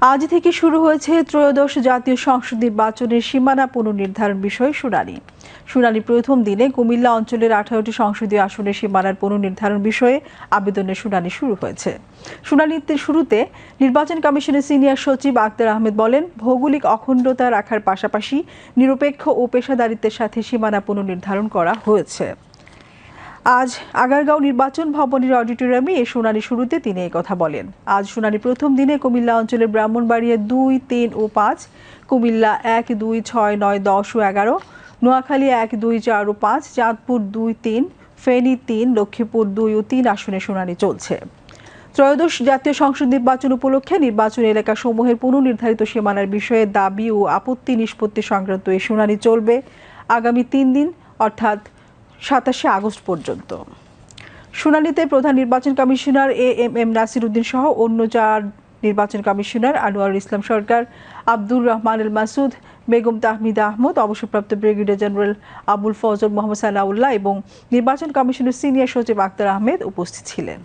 আজ থেকে শুরু হয়েছে ত্রয়োদশ জাতীয় সংসদ নির্বাচনের সীমানা পুনর্নির্ধারণ বিষয়ে শুনানি। শুনানি প্রথম দিনে কুমিল্লা অঞ্চলের আঠারোটি সংসদীয় আসনের সীমানার পুনর্নির্ধারণ বিষয়ে আবেদনের শুনানি শুরু হয়েছে। শুনানিতে শুরুতে নির্বাচন কমিশনের সিনিয়র সচিব আক্তার আহমেদ বলেন, ভৌগোলিক অখণ্ডতা রাখার পাশাপাশি নিরপেক্ষ ও পেশাদারিত্বের সাথে সীমানা পুনর্নির্ধারণ করা হয়েছে। আজ আগারগাঁও নির্বাচন ভবনের অডিটোরিয়ামে এই শুনানি শুরুতে তিনি কথা বলেন। আজ শুনানি প্রথম দিনে কুমিল্লা অঞ্চলের ব্রাহ্মণবাড়িয়া দুই, তিন ও পাঁচ, কুমিল্লা এক, দুই, ছয়, নয়, দশ ও এগারো, নোয়াখালী এক, দুই, চার ও পাঁচ, চাঁদপুর দুই, তিন, ফেনী তিন, লক্ষ্মীপুর দুই ও তিন আসনে শুনানি চলছে। ত্রয়োদশ জাতীয় সংসদ নির্বাচন উপলক্ষে নির্বাচন এলাকা সমূহের পুনর্নির্ধারিত সীমানার বিষয়ে দাবি ও আপত্তি নিষ্পত্তি সংক্রান্ত এই শুনানি চলবে। আগামী তিন দিন, অর্থাৎ সাতাশে আগস্ট পর্যন্ত। শুনানিতে প্রধান নির্বাচন commissioner A M M Nasir Uddin সহ অন্য চার নির্বাচন কমিশনার আনোয়ার ইসলাম সরকার, আব্দুর রহমান এল মাসুদ, বেগম তাহমিদ আহমদ, অবসরপ্রাপ্ত ব্রিগেডিয়ার জেনারেল আবুল ফজল মোহাম্মদ সালাউল্লাহ এবং নির্বাচন কমিশনের সিনিয়র সচিব আক্তার আহমেদ উপস্থিত ছিলেন।